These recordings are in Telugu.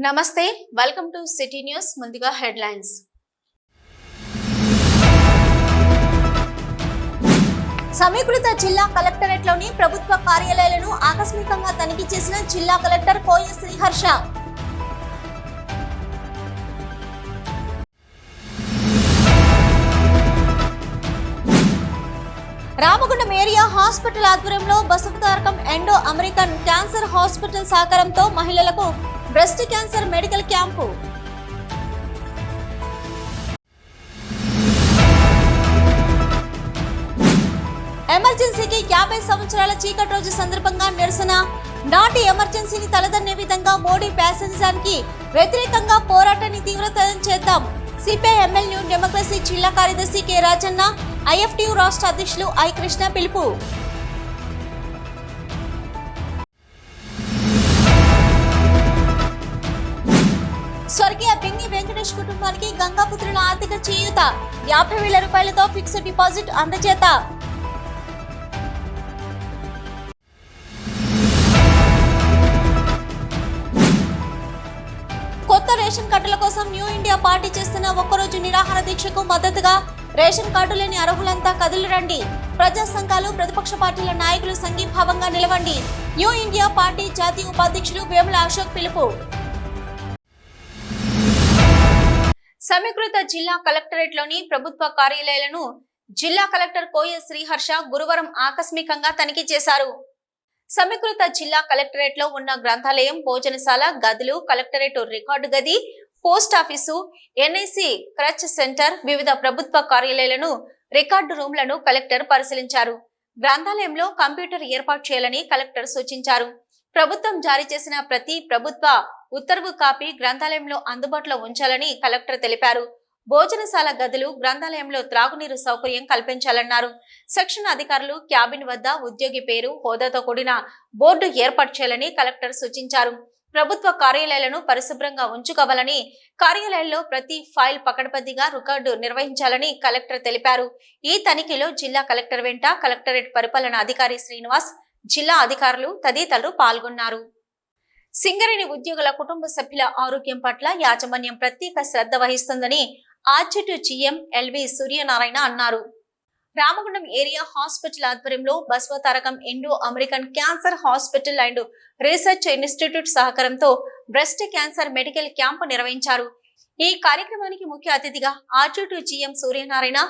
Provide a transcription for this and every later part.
నమస్తే వెల్కమ్ టు సిటీ న్యూస్ ముందుగా హెడ్లైన్స్ సమీకృత జిల్లా కలెక్టరేట్లోని ప్రభుత్వ కార్యాలయాలను ఆకస్మికంగా తనిఖీ చేసిన జిల్లా collector Koya Sriharsha. Ramagundam area hospital ఆధ్వర్యంలో Basavatarakam Indo American cancer hospital సహకారంతో మహిళలకు బ్రెస్ట్ క్యాన్సర్ మెడికల్ క్యాంపు. ఎమర్జెన్సీకి యాభై సంవత్సరాల చీకటి రోజు సందర్భంగా నిరసన. నాటి ఎమర్జెన్సీని తలదన్నే విధంగా మోడీ ప్యాసింజర్కి వ్యతిరేకంగా పోరాటాన్ని తీవ్రతరం చేద్దాం. సిపిఐ ఎమ్మెల్యే డెమోక్రసీ జిల్లా కార్యదర్శి కె రాజన్న ఐఎఫ్టియు రాష్ట్ర అధ్యక్షులు ఐ కృష్ణ పిలుపు. స్వర్గీయ బింగి వెంకటేష్ కుటుంబానికి గంగాపుత్రుల ఆర్థిక చేయూత. యాభై వేల రూపాయలతో ఫిక్స్డ్ డిపాజిట్ అందజేత. కొత్త రేషన్ కార్డుల కోసం న్యూ ఇండియా పార్టీ చేస్తున్న ఒక్కరోజు నిరాహార దీక్షకు మద్దతుగా రేషన్ కార్డు లేని అర్హులంతా కదులురండి ప్రజా సంఘాలు ప్రతిపక్ష పార్టీల నాయకులు సంఘీభావంగా నిలవండి. న్యూ ఇండియా పార్టీ జాతీయ ఉపాధ్యక్షులు వేముల అశోక్ పిలుపు. సమీకృత జిల్లా కలెక్టరేట్లోని ప్రభుత్వ కార్యాలయాలను జిల్లా కలెక్టర్ కోయ శ్రీహర్ష గురువారం ఆకస్మికంగా తనిఖీ చేశారు. సమీకృత జిల్లా కలెక్టరేట్లో ఉన్న గ్రంథాలయం భోజనశాల గదులు కలెక్టరేట్ రికార్డు గది post office NIC creche centre వివిధ ప్రభుత్వ కార్యాలయాలను రికార్డు రూమ్లను కలెక్టర్ పరిశీలించారు. గ్రంథాలయంలో కంప్యూటర్ ఏర్పాటు చేయాలని కలెక్టర్ సూచించారు. ప్రభుత్వం జారీ చేసిన ప్రతి ప్రభుత్వ ఉత్తర్వు కాపీ గ్రంథాలయంలో అందుబాటులో ఉంచాలని కలెక్టర్ తెలిపారు. భోజనశాల గదులు గ్రంథాలయంలో త్రాగునీరు సౌకర్యం కల్పించాలన్నారు. సెక్షన్ అధికారులు క్యాబిన్ వద్ద ఉద్యోగి పేరు హోదాతో కూడిన బోర్డు ఏర్పాటు చేయాలని కలెక్టర్ సూచించారు. ప్రభుత్వ కార్యాలయాలను పరిశుభ్రంగా ఉంచుకోవాలని కార్యాలయాల్లో ప్రతి ఫైల్ పకడ్బందీగా రికార్డు నిర్వహించాలని కలెక్టర్ తెలిపారు. ఈ తనిఖీలో జిల్లా కలెక్టర్ వెంట కలెక్టరేట్ పరిపాలన అధికారి శ్రీనివాస్ జిల్లా అధికారులు తదితరులు పాల్గొన్నారు. సింగరేణి ఉద్యోగుల కుటుంబ సభ్యుల ఆరోగ్యం పట్ల యాజమాన్యం ప్రత్యేక శ్రద్ధ వహిస్తుందని ఆర్చిటు జిఎం ఎల్వి సూర్యనారాయణ అన్నారు. రామగుండం ఏరియా హాస్పిటల్ ఆధ్వర్యంలో Basavatarakam Indo American cancer hospital and research institute సహకారంతో బ్రెస్ట్ క్యాన్సర్ మెడికల్ క్యాంపు నిర్వహించారు. ఈ కార్యక్రమానికి ముఖ్య అతిథిగా RG two GM Suryanarayana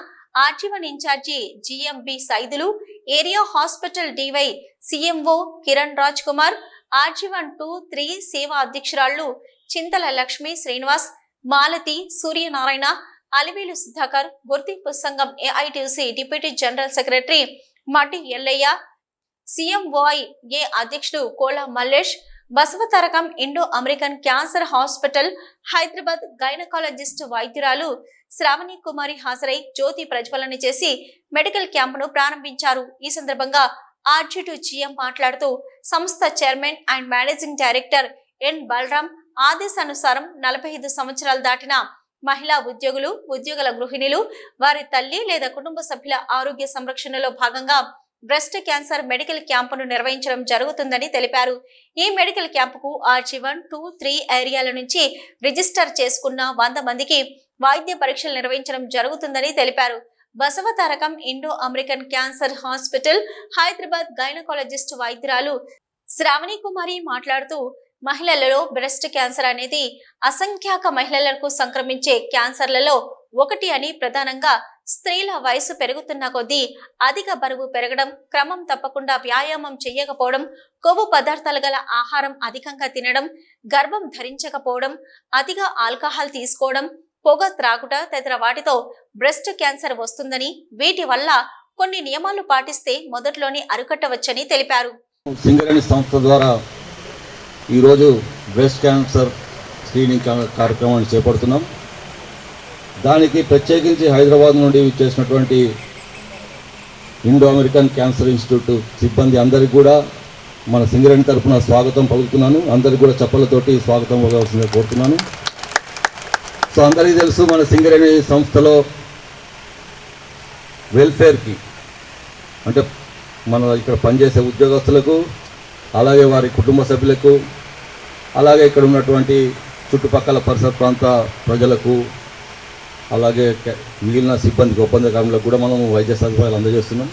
RG one incharge GM B Saidulu area hospital DY CMO Kiran Raj Kumar RG one two three Seva అధ్యక్షురాళ్ళు చింతల లక్ష్మి శ్రీనివాస్ మాలతి సూర్యనారాయణ అలివేలు సుధాకర్ గుర్తింపు సంఘం ఏఐటిసి డిప్యూటీ జనరల్ సెక్రటరీ మట్టి ఎల్లయ్య సిఎంఓఐ ఏ అధ్యక్షుడు Kola Mallesh Basavatarakam Indo American cancer hospital Hyderabad gynaecologist వైద్యురాలు Shravani Kumari హాజరై జ్యోతి ప్రజ్వలన చేసి మెడికల్ క్యాంపును ప్రారంభించారు. ఈ సందర్భంగా ఆర్జిటు జిఎం మాట్లాడుతూ సంస్థ chairman and managing director N Balram ఆదేశానుసారం నలభై ఐదు సంవత్సరాలు దాటిన మహిళా ఉద్యోగులు ఉద్యోగుల గృహిణులు వారి తల్లి లేదా కుటుంబ సభ్యుల ఆరోగ్య సంరక్షణలో భాగంగా బ్రెస్ట్ క్యాన్సర్ మెడికల్ క్యాంపును నిర్వహించడం జరుగుతుందని తెలిపారు. ఈ మెడికల్ క్యాంపుకు ఆర్జీవన్ టూ త్రీ ఏరియాల నుంచి రిజిస్టర్ చేసుకున్న వంద మందికి వైద్య పరీక్షలు నిర్వహించడం జరుగుతుందని తెలిపారు. Basavatarakam Indo American cancer hospital Hyderabad gynaecologist వైద్యురాలు Shravani Kumari మాట్లాడుతూ మహిళలలో బ్రెస్ట్ క్యాన్సర్ అనేది అసంఖ్యాక మహిళలకు సంక్రమించే క్యాన్సర్లలో ఒకటి అని ప్రధానంగా స్త్రీల వయసు పెరుగుతున్న కొద్దీ అధిక బరువు పెరగడం క్రమం తప్పకుండా వ్యాయామం చేయకపోవడం కొవ్వు పదార్థాలు గల ఆహారం అధికంగా తినడం గర్భం ధరించకపోవడం అతిగా ఆల్కహాల్ తీసుకోవడం పొగ త్రాగుట తదితర వాటితో బ్రెస్ట్ క్యాన్సర్ వస్తుందని వీటి వల్ల కొన్ని నియమాలు పాటిస్తే మొదట్లోనే అరికట్టవచ్చని తెలిపారు. సింగరేణి సంస్థ ద్వారా ఈరోజు బ్రెస్ట్ క్యాన్సర్ స్క్రీనింగ్ కా- కార్యక్రమాన్ని చేపడుతున్నాం. దానికి ప్రత్యేకించి హైదరాబాద్ నుండి చేసినటువంటి ఇండో అమెరికన్ క్యాన్సర్ ఇన్స్టిట్యూట్ సిబ్బంది అందరికీ కూడా మన సింగరేణి తరఫున స్వాగతం పలుకుతున్నాను. అందరికీ కూడా చప్పలతోటి స్వాగతం ఇవ్వాల్సిందిగా కోరుతున్నాను. సో అందరికీ తెలుసు మన సింగరేణి సంస్థలో వెల్ఫేర్కి అంటే మన ఇక్కడ పనిచేసే ఉద్యోగస్తులకు అలాగే వారి కుటుంబ సభ్యులకు అలాగే ఇక్కడ ఉన్నటువంటి చుట్టుపక్కల పరిసర ప్రాంత ప్రజలకు అలాగే మిగిలిన సిబ్బందికి ఒప్పంద కూడా మనము వైద్య సదుపాయాలు అందజేస్తున్నాం.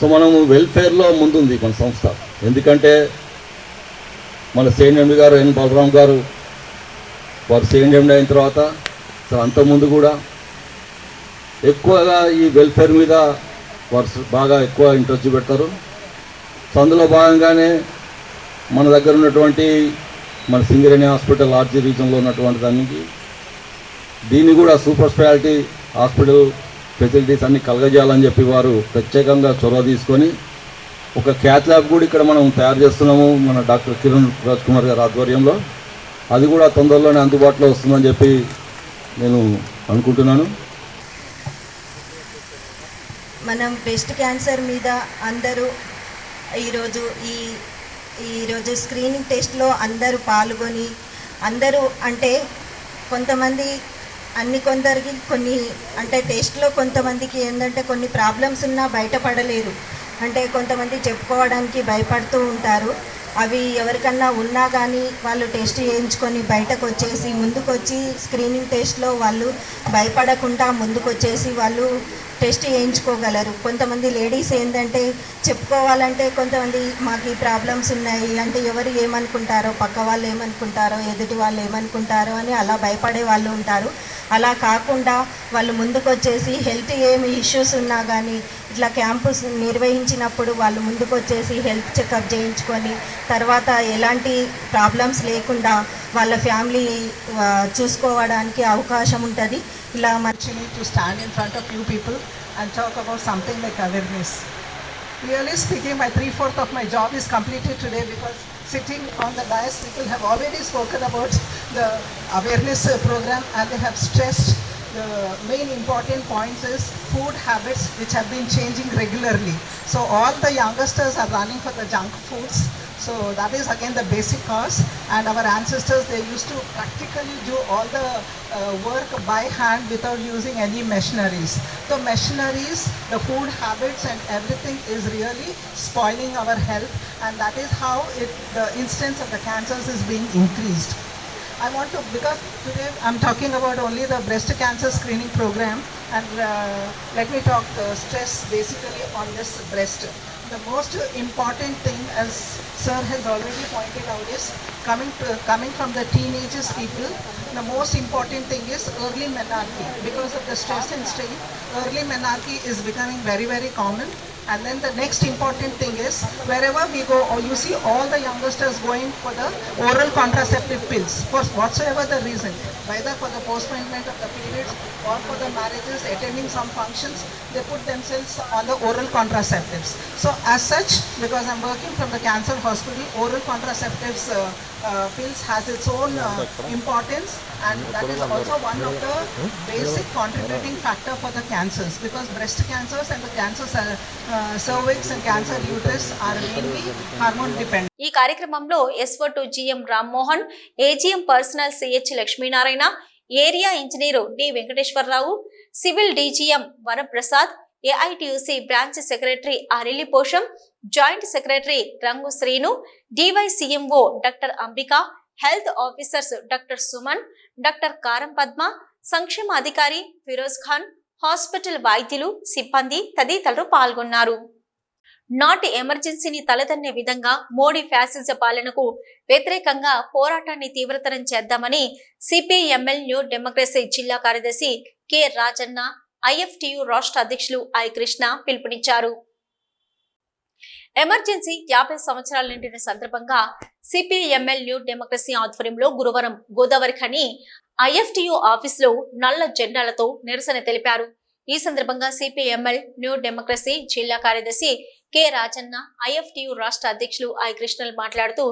సో మనము వెల్ఫేర్లో ముందుంది మన సంస్థ. ఎందుకంటే మన సిఎండి గారు ఎన్ బలరాం గారు వారు సిఎండి అయిన తర్వాత సో అంతకుముందు కూడా ఎక్కువగా ఈ వెల్ఫేర్ మీద వారు బాగా ఎక్కువ ఇంట్రెస్ట్ పెడతారు సో అందులో భాగంగానే మన దగ్గర ఉన్నటువంటి మన సింగరేణి హాస్పిటల్ ఆర్జీ రీజన్లో ఉన్నటువంటి దానికి దీన్ని కూడా సూపర్ స్పెషాలిటీ హాస్పిటల్ ఫెసిలిటీస్ అన్ని కలగజేయాలని చెప్పి వారు ప్రత్యేకంగా చొరవ తీసుకొని ఒక క్యాత్ ల్యాబ్ కూడా ఇక్కడ మనం తయారు చేస్తున్నాము మన డాక్టర్ కిరణ్ రాజ్ కుమార్ గారి ఆధ్వర్యంలో. అది కూడా తొందరలోనే అందుబాటులో వస్తుందని చెప్పి నేను అనుకుంటున్నాను. మనం బ్రెస్ట్ క్యాన్సర్ మీద అందరూ ఈరోజు ఈ ఈరోజు స్క్రీనింగ్ టెస్ట్లో అందరూ పాల్గొని అందరూ అంటే కొంతమంది అన్ని కొందరికి కొన్ని అంటే టెస్ట్లో కొంతమందికి ఏంటంటే కొన్ని ప్రాబ్లమ్స్ ఉన్నా బయటపడలేరు. అంటే కొంతమంది చెప్పుకోవడానికి భయపడుతూ ఉంటారు. అవి ఎవరికన్నా ఉన్నా కానీ వాళ్ళు టెస్ట్ చేయించుకొని బయటకు వచ్చేసి ముందుకొచ్చి స్క్రీనింగ్ టెస్ట్లో వాళ్ళు భయపడకుండా ముందుకొచ్చేసి వాళ్ళు టెస్ట్ చేయించుకోగలరు. కొంతమంది లేడీస్ ఏంటంటే చెప్పుకోవాలంటే కొంతమంది మాకు ఈ ప్రాబ్లమ్స్ ఉన్నాయి. అంటే ఎవరు ఏమనుకుంటారో పక్క వాళ్ళు ఏమనుకుంటారో ఎదుటి వాళ్ళు ఏమనుకుంటారో అని అలా భయపడే వాళ్ళు ఉంటారు. అలా కాకుండా వాళ్ళు ముందుకు వచ్చేసి హెల్త్ ఏమి ఇష్యూస్ ఉన్నా కానీ ఇట్లా క్యాంపస్ నిర్వహించినప్పుడు వాళ్ళు ముందుకు వచ్చేసి హెల్త్ చెకప్ చేయించుకొని తర్వాత ఎలాంటి ప్రాబ్లమ్స్ లేకుండా వాళ్ళ ఫ్యామిలీ చూసుకోవడానికి అవకాశం ఉంటుంది. love actually to stand in front of you people and talk about something like awareness. Really speaking, my three-fourth of my job is completed today because sitting on the dais, people have already spoken about the awareness program and they have stressed the main important points is food habits which have been changing regularly. So all the youngsters are running for the junk foods. So that is again the basic cause. And our ancestors, they used to practically do all the uh, work by hand without using any machineries. So machineries, the food habits and everything is really spoiling our health. And that is how it, the incidence of the cancers is being increased. I want to, because today I'm talking about only the breast cancer screening program and uh, let me talk uh, stress basically on this breast. The most important thing as sir has already pointed out is coming to, coming from the teenagers people, the most important thing is early menarche. Because of the stress and strain, early menarche is becoming very, very common. And then the next important thing is wherever we go, or you see all the youngsters going for the oral contraceptive pills for whatsoever the reason, whether for the postponement of the periods or for the marriages, attending some functions, they put themselves on the oral contraceptives. So as such, because I'm working from the cancer hospital, oral contraceptives uh, uh, pills has its own uh, importance and that is also one of the basic contributing factor for the cancers because breast cancers and the cancers are, uh, cervix and cancer uterus are mainly hormone dependent. ఈ కార్యక్రమంలో SO two GM Rammohan AGM personnel CH Lakshminarayana area engineer D Venkateswararao civil DGM Varaprasad AITUC branch secretary Arili Posham joint secretary Rangu Srinu DY CMO doctor Ambika health officers doctor Suman doctor Karam Padma సంక్షేమ అధికారి ఫిరోజ్ ఖాన్ హాస్పిటల్ వైద్యులు సిబ్బంది తదితరులు పాల్గొన్నారు నాటి ఎమర్జెన్సీని తలదన్నే విధంగా మోడీ ఫ్యాసిజ పాలనకు వ్యతిరేకంగా పోరాటాన్ని తీవ్రతరం చేద్దామని సిపిఎంఎల్ న్యూ డెమోక్రసీ జిల్లా కార్యదర్శి కె రాజన్న ఐఎఫ్టియు రాష్ట్ర అధ్యక్షులు ఐ కృష్ణ పిలుపునిచ్చారు. ఎమర్జెన్సీ యాభై సంవత్సరాల నిండిన సందర్భంగా సిపిఎంఎల్ న్యూ డెమోక్రసీ ఆధ్వర్యంలో గురువారం గోదావరి ఖని ఐఎఫ్టియు ఆఫీసులో నల్ల జెండాలతో నిరసన తెలిపారు. ఈ సందర్భంగా సిపిఎంఎల్ న్యూ డెమోక్రసీ జిల్లా కార్యదర్శి కె రాజన్న ఐఎఫ్టియు రాష్ట్ర అధ్యక్షులు ఐ కృష్ణల్ మాట్లాడుతూ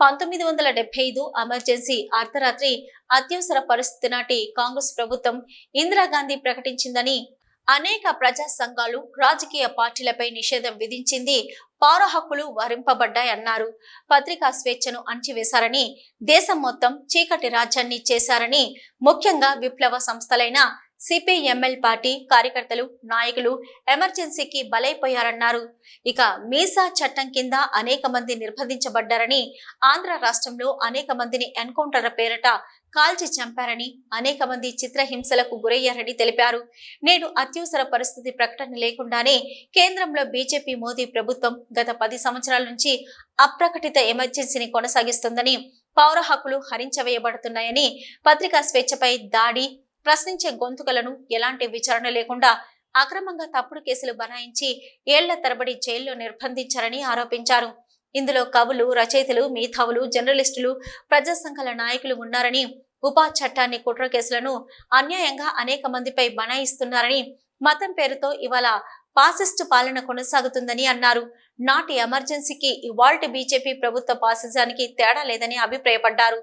పంతొమ్మిది వందల డెబ్బై ఐదు ఎమర్జెన్సీ అర్ధరాత్రి అత్యవసర పరిస్థితి నాటి కాంగ్రెస్ ప్రభుత్వం ఇందిరాగాంధీ ప్రకటించిందని అనేక ప్రజా సంఘాలు రాజకీయ పార్టీలపై నిషేధం విధించింది పౌర హక్కులు వరింపబడ్డాయన్నారు పత్రికా స్వేచ్ఛను అణచివేశారని దేశం మొత్తం చీకటి రాజ్యాన్ని చేశారని ముఖ్యంగా విప్లవ సంస్థలైన సిపిఎంఎల్ పార్టీ కార్యకర్తలు నాయకులు ఎమర్జెన్సీకి బలైపోయారన్నారు. ఇక మీసా చట్టం కింద అనేక మంది నిర్బంధించబడ్డారని ఆంధ్ర రాష్ట్రంలో అనేక మందిని ఎన్కౌంటర్ పేరట కాల్చి చంపారని అనేక మంది చిత్రహింసలకు గురయ్యారని తెలిపారు. నేడు అత్యవసర పరిస్థితి ప్రకటన లేకుండానే కేంద్రంలో బీజేపీ మోదీ ప్రభుత్వం గత పది సంవత్సరాల నుంచి అప్రకటిత ఎమర్జెన్సీని కొనసాగిస్తుందని పౌర హక్కులు హరించవేయబడుతున్నాయని పత్రికా స్వేచ్ఛపై దాడి ప్రశ్నించే గొంతుకలను ఎలాంటి విచారణ లేకుండా అక్రమంగా తప్పుడు కేసులు బనాయించి ఏళ్ళ తరబడి జైల్లో నిర్బంధించారని ఆరోపించారు. ఇందులో కవులు రచయితలు మేధావులు జర్నలిస్టులు ప్రజా సంఘాల నాయకులు ఉన్నారని ఉపా చట్టాన్ని కుట్ర కేసులను అన్యాయంగా అనేక మందిపై బనాయిస్తున్నారని మతం పేరుతో ఇవాళ పాసిస్టు పాలన కొనసాగుతుందని అన్నారు. నాటి ఎమర్జెన్సీకి ఇవాల్టి బీజేపీ ప్రభుత్వ పాసిజానికి తేడా లేదని అభిప్రాయపడ్డారు.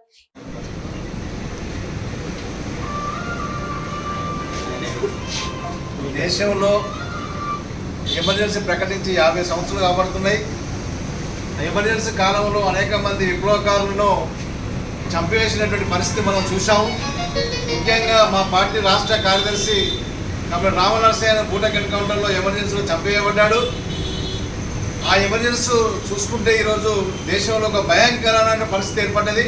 దేశంలో ఎమర్జెన్సీ ప్రకటించి యాభై సంవత్సరాలు కాబడుతున్నాయి ఎమర్జెన్సీ కాలంలో అనేక మంది విప్లవకారులను చంపివేసినటువంటి పరిస్థితి మనం చూసాము ముఖ్యంగా మా పార్టీ రాష్ట్ర కార్యదర్శి కాబట్టి రామనరసయ్య బూటక్ ఎన్కౌంటర్లో ఎమర్జెన్సీలో చంపేయబడ్డాడు. ఆ ఎమర్జెన్సీ చూసుకుంటే ఈరోజు దేశంలో ఒక భయంకరమైన పరిస్థితి ఏర్పడ్డది.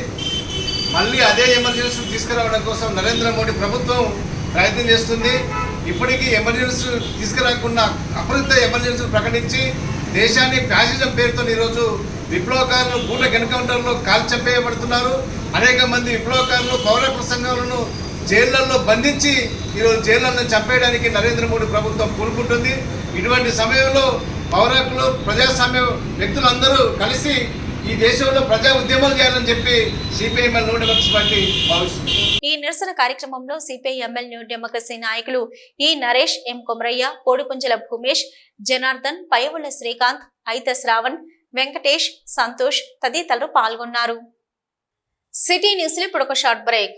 మళ్ళీ అదే ఎమర్జెన్సీ తీసుకురావడం కోసం నరేంద్ర మోడీ ప్రభుత్వం ప్రయత్నం చేస్తుంది. ఇప్పటికీ ఎమర్జెన్సీ తీసుకురాకుండా అపరిత ఎమర్జెన్సీ ప్రకటించి దేశాన్ని ఫ్యాసిజం పేరుతో ఈరోజు విప్లవకారులు బూటక్ ఎన్కౌంటర్లో కాల్చంపేయబడుతున్నారు అనేక మంది విప్లవకారులు పౌర సంఘాలను జైళ్ళలో బంధించి ఈరోజు జైళ్ళను చంపేయడానికి నరేంద్ర మోడీ ప్రభుత్వం పూనుకుంటుంది ఇటువంటి సమయంలో పౌరకులు ప్రజాస్వామ్య వ్యక్తులందరూ కలిసి ఈ దేశంలో ప్రజా ఉద్యమాలు చేయాలని చెప్పి సిపిఐఎంఎల్ నూట పార్టీ భావిస్తుంది నిరసన కార్యక్రమంలో సిపిఐ ఎమ్మెల్యే న్యూ డెమోక్రసీ నాయకులు ఈ నరేష్ ఎం కొమరయ్య కోడిపుంజల భూమేష్ జనార్దన్ పయవుల శ్రీకాంత్ అయిత శ్రావణ్ వెంకటేష్ సంతోష్ తదితరులు పాల్గొన్నారు. సిటీ న్యూస్ ఇప్పుడు ఒక షార్ట్ బ్రేక్.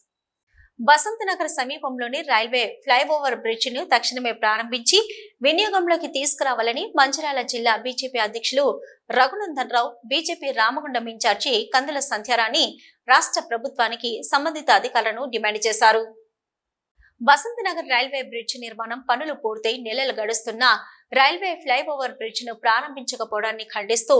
Vasanta Nagar సమీపంలోని రైల్వే ఫ్లైఓవర్ బ్రిడ్జ్ను తక్షణమే ప్రారంభించి వినియోగంలోకి తీసుకురావాలని మంచిర్యాల జిల్లా బీజేపీ అధ్యక్షులు రఘునందన్ రావు బీజేపీ రామగుండం ఇన్ఛార్జి కందుల సంధ్యారాణి రాష్ట్ర ప్రభుత్వానికి సంబంధిత అధికారులను డిమాండ్ చేశారు. వసంతనగర్ రైల్వే బ్రిడ్జ్ నిర్మాణం పనులు పూర్తయి నెలలు గడుస్తున్నా రైల్వే ఫ్లైఓవర్ బ్రిడ్జ్ను ప్రారంభించకపోవడాన్ని ఖండిస్తూ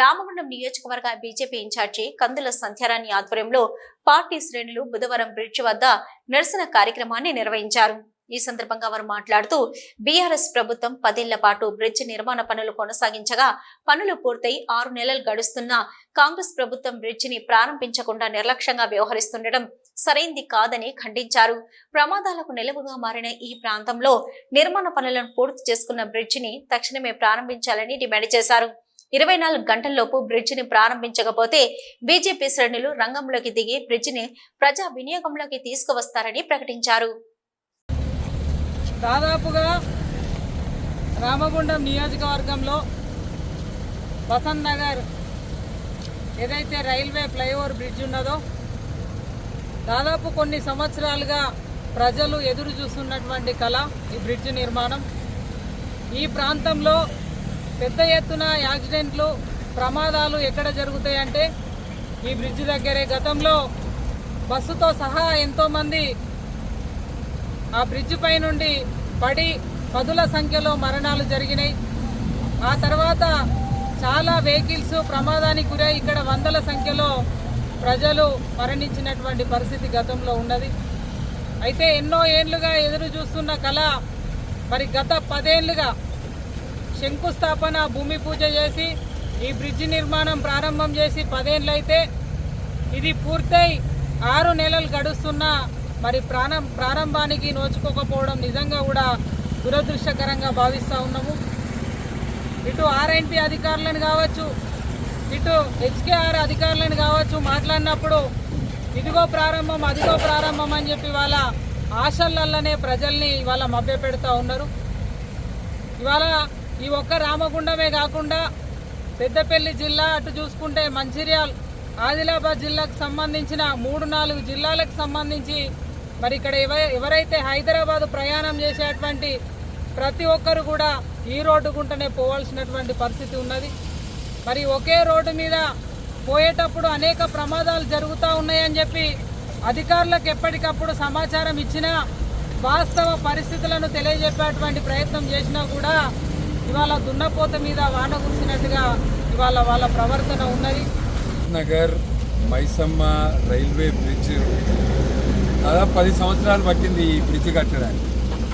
రామగుండం నియోజకవర్గ బీజేపీ ఇన్ఛార్జి కందుల సంధ్యారాణి ఆధ్వర్యంలో పార్టీ శ్రేణులు బుధవారం బ్రిడ్జ్ వద్ద నిరసన కార్యక్రమాన్ని నిర్వహించారు. ఈ సందర్భంగా వారు మాట్లాడుతూ బీఆర్ఎస్ ప్రభుత్వం పదేళ్ళ పాటు బ్రిడ్జ్ నిర్మాణ పనులు కొనసాగించగా పనులు పూర్తయి ఆరు నెలలు గడుస్తున్నా కాంగ్రెస్ ప్రభుత్వం బ్రిడ్జ్ని ప్రారంభించకుండా నిర్లక్ష్యంగా వ్యవహరిస్తుండటం సరైంది కాదని ఖండించారు. ప్రమాదాలకు నిలువుగా మారిన ఈ ప్రాంతంలో నిర్మాణ పనులను పూర్తి చేసుకున్న బ్రిడ్జిని తక్షణమే ప్రారంభించాలని డిమాండ్ చేశారు. ఇరవై నాలుగు గంటల్లోపు బ్రిడ్జిని ప్రారంభించకపోతే బీజేపీ శ్రేణులు రంగంలోకి దిగి బ్రిడ్జిని ప్రజా వినియోగంలోకి తీసుకువస్తారని ప్రకటించారు. దాదాపుగా రామగుండం నియోజకవర్గంలో వసంత్ నగర్ ఏదైతే రైల్వే ఫ్లైఓవర్ బ్రిడ్జ్ ఉన్నదో దాదాపు కొన్ని సంవత్సరాలుగా ప్రజలు ఎదురు చూస్తున్నటువంటి కళ ఈ బ్రిడ్జ్ నిర్మాణం. ఈ ప్రాంతంలో పెద్ద ఎత్తున యాక్సిడెంట్లు ప్రమాదాలు ఎక్కడ జరుగుతాయంటే ఈ బ్రిడ్జ్ దగ్గరే. గతంలో బస్సుతో సహా ఎంతోమంది ఆ బ్రిడ్జ్ పై నుండి పడి పదుల సంఖ్యలో మరణాలు జరిగినాయి. ఆ తర్వాత చాలా వెహికల్స్ ప్రమాదానికి గురై ఇక్కడ వందల సంఖ్యలో ప్రజలు మరణించినటువంటి పరిస్థితి గతంలో ఉన్నది. అయితే ఎన్నో ఏండ్లుగా ఎదురు చూస్తున్న కళ మరి గత పదేళ్ళుగా శంకుస్థాపన భూమి పూజ చేసి ఈ బ్రిడ్జి నిర్మాణం ప్రారంభం చేసి పదేళ్ళైతే ఇది పూర్తయి ఆరు నెలలు గడుస్తున్నా మరి ప్రాణం ప్రారంభానికి నోచుకోకపోవడం నిజంగా కూడా దురదృష్టకరంగా భావిస్తూ ఉన్నాము. ఇటు ఆర్ఎన్పి అధికారులను కావచ్చు ఇటు హెచ్కేఆర్ అధికారులను కావచ్చు మాట్లాడినప్పుడు ఇదిగో ప్రారంభం అదిగో ప్రారంభం అని చెప్పి వాళ్ళ ఆశలల్లనే ప్రజల్ని ఇవాళ మభ్యపెడతా ఉన్నారు. ఇవాళ ఈ ఒక్క రామగుండమే కాకుండా పెద్దపల్లి జిల్లా అటు చూసుకుంటే మంచిర్యాల్ ఆదిలాబాద్ జిల్లాకు సంబంధించిన మూడు నాలుగు జిల్లాలకు సంబంధించి మరి ఇక్కడ ఎవ ఎవరైతే హైదరాబాద్ ప్రయాణం చేసేటువంటి ప్రతి ఒక్కరు కూడా ఈ రోడ్డు గుంటనే పోవాల్సినటువంటి పరిస్థితి ఉన్నది. మరి ఒకే రోడ్డు మీద పోయేటప్పుడు అనేక ప్రమాదాలు జరుగుతూ ఉన్నాయని చెప్పి అధికారులకు ఎప్పటికప్పుడు సమాచారం ఇచ్చినా వాస్తవ పరిస్థితులను తెలియజెప్పేటువంటి ప్రయత్నం చేసినా కూడా ఇవాళ దున్నపోత మీద వాన కురిసినట్టుగా ఇవాళ వాళ్ళ ప్రవర్తన ఉన్నది. నగర్ మైసమ్మ రైల్వే బ్రిడ్జ్ దాదాపు పది సంవత్సరాలు పట్టింది ఈ బ్రిడ్జ్ కట్టడానికి.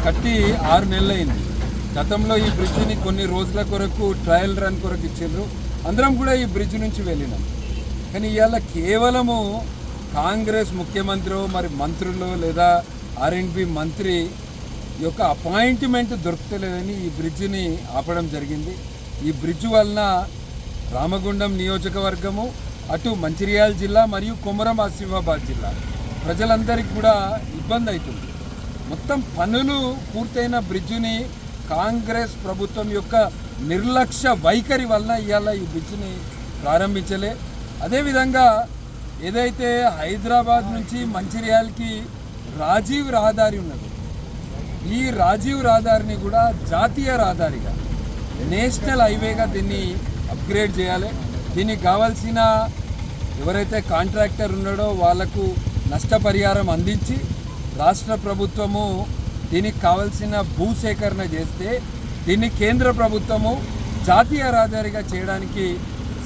కట్టి ఆరు నెలలు అయింది గతంలో ఈ బ్రిడ్జిని కొన్ని రోజుల కొరకు ట్రయల్ రన్ కొరకు ఇచ్చిండ్రు. అందరం కూడా ఈ బ్రిడ్జ్ నుంచి వెళ్ళినాం. కానీ ఇవాళ కేవలము కాంగ్రెస్ ముఖ్యమంత్రి మరి మంత్రులు లేదా ఆర్ఎండ్బి మంత్రి యొక్క అపాయింట్మెంట్ దొరకలేదని ఈ బ్రిడ్జిని ఆపడం జరిగింది. ఈ బ్రిడ్జ్ వలన రామగుండం నియోజకవర్గము అటు మంచిర్యాల జిల్లా మరియు కొమరం ఆసిఫాబాద్ జిల్లా. ప్రజలందరికీ కూడా ఇబ్బంది అవుతుంది. మొత్తం పనులు పూర్తయిన బ్రిడ్జిని కాంగ్రెస్ ప్రభుత్వం యొక్క నిర్లక్ష్య వైఖరి వలన ఇవాళ ఈ బ్రిడ్జ్ని ప్రారంభించలే. అదేవిధంగా ఏదైతే హైదరాబాద్ నుంచి మంచిర్యాలకి రాజీవ్ రహదారి ఉన్నది ఈ రాజీవ్ రహదారిని కూడా జాతీయ రహదారిగా నేషనల్ హైవేగా దీన్ని అప్గ్రేడ్ చేయాలి. దీనికి కావాల్సిన ఎవరైతే కాంట్రాక్టర్ ఉన్నాడో వాళ్ళకు నష్టపరిహారం అందించి రాష్ట్ర ప్రభుత్వము దీనికి కావాల్సిన భూసేకరణ చేస్తే దీన్ని కేంద్ర ప్రభుత్వము జాతీయ రహదారిగా చేయడానికి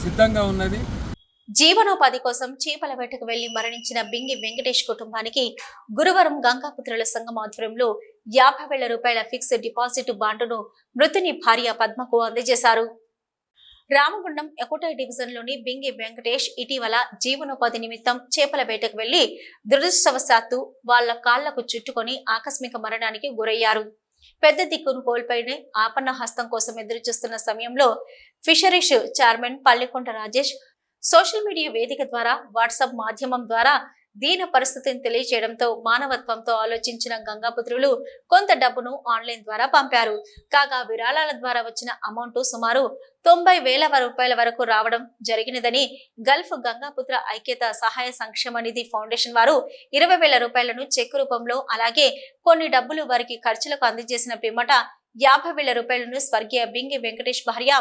సిద్ధంగా ఉన్నది. జీవనోపాధి కోసం చేపల వేటకు వెళ్ళి మరణించిన బింగి వెంకటేష్ కుటుంబానికి గురువారం గంగాపుత్రుల సంఘం ఆధ్వర్యంలో యాభై వేల రూపాయల ఫిక్స్డ్ డిపాజిట్ బాండును మృతుని భార్య పద్మకు అందజేశారు. రామగుండం ఎకోటై డివిజన్లోని బింగి వెంకటేష్ ఇటీవల జీవనోపాధి నిమిత్తం చేపల వేటకు వెళ్ళి దురదృష్టవశాత్తు వాళ్ళ కాళ్ళకు చుట్టుకొని ఆకస్మిక మరణానికి గురయ్యారు. పెద్ద దిక్కును కోల్పోయిన ఆపన్న హస్తం కోసం ఎదురు చూస్తున్న సమయంలో fisheries chairman Pallekonda Rajesh social media వేదిక ద్వారా వాట్సాప్ మాధ్యమం ద్వారా దీన పరిస్థితిని తెలియజేయడంతో మానవత్వంతో ఆలోచించిన గంగాపుత్రులు కొంత డబ్బును ఆన్లైన్ ద్వారా పంపారు. కాగా విరాళాల ద్వారా వచ్చిన అమౌంట్ సుమారు తొంభై వేల రూపాయల వరకు రావడం జరిగినదని గల్ఫ్ గంగాపుత్ర ఐక్యత సహాయ సంక్షేమ నిధి ఫౌండేషన్ వారు ఇరవై వేల రూపాయలను చెక్ రూపంలో అలాగే కొన్ని డబ్బులు వారికి ఖర్చులకు అందజేసిన పిమ్మట యాభై వేల రూపాయలను స్వర్గీయ బింగి వెంకటేష్ భార్య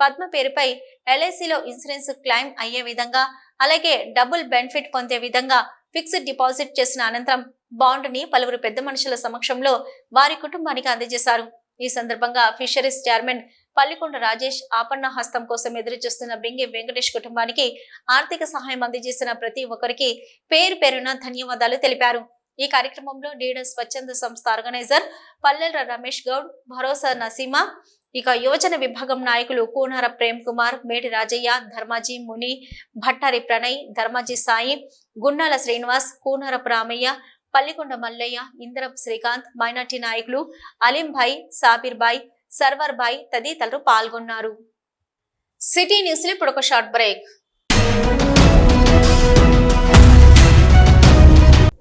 పద్మ పేరుపై ఎల్ఐసిలో ఇన్సూరెన్స్ క్లైమ్ అయ్యే విధంగా అలాగే డబుల్ బెనిఫిట్ పొందే విధంగా ఫిక్స్డ్ డిపాజిట్ చేసిన అనంతరం బాండ్ని పలువురు పెద్ద మనుషుల సమక్షంలో వారి కుటుంబానికి అందజేశారు. ఈ సందర్భంగా ఫిషరీస్ చైర్మన్ పల్లికొండ రాజేష్ ఆపన్న హస్తం కోసం ఎదురుచూస్తున్న బింగి వెంకటేష్ కుటుంబానికి ఆర్థిక సహాయం అందజేసిన ప్రతి ఒక్కరికి పేరు పేరున ధన్యవాదాలు తెలిపారు. ఈ కార్యక్రమంలో డీడర్ స్వచ్ఛంద సంస్థ ఆర్గనైజర్ పల్లెల రమేష్ గౌడ్ భరోసా నసీమా ఇక యువజన విభాగం నాయకులు కూనార ప్రేమ్ కుమార్ మేటి రాజయ్య ధర్మాజీ ముని భట్టారి ప్రణయ్ ధర్మాజీ సాయి గుండాల శ్రీనివాస్ కూనారపు రామయ్య పల్లికొండ మల్లయ్య ఇంద్రప్ శ్రీకాంత్ మైనార్టీ నాయకులు అలీంభాయ్ భాయ్ సాబిర్ సర్వర్ భాయ్ తదితరులు పాల్గొన్నారు. సిటీ న్యూస్ ఇప్పుడు ఒక షార్ట్ బ్రేక్.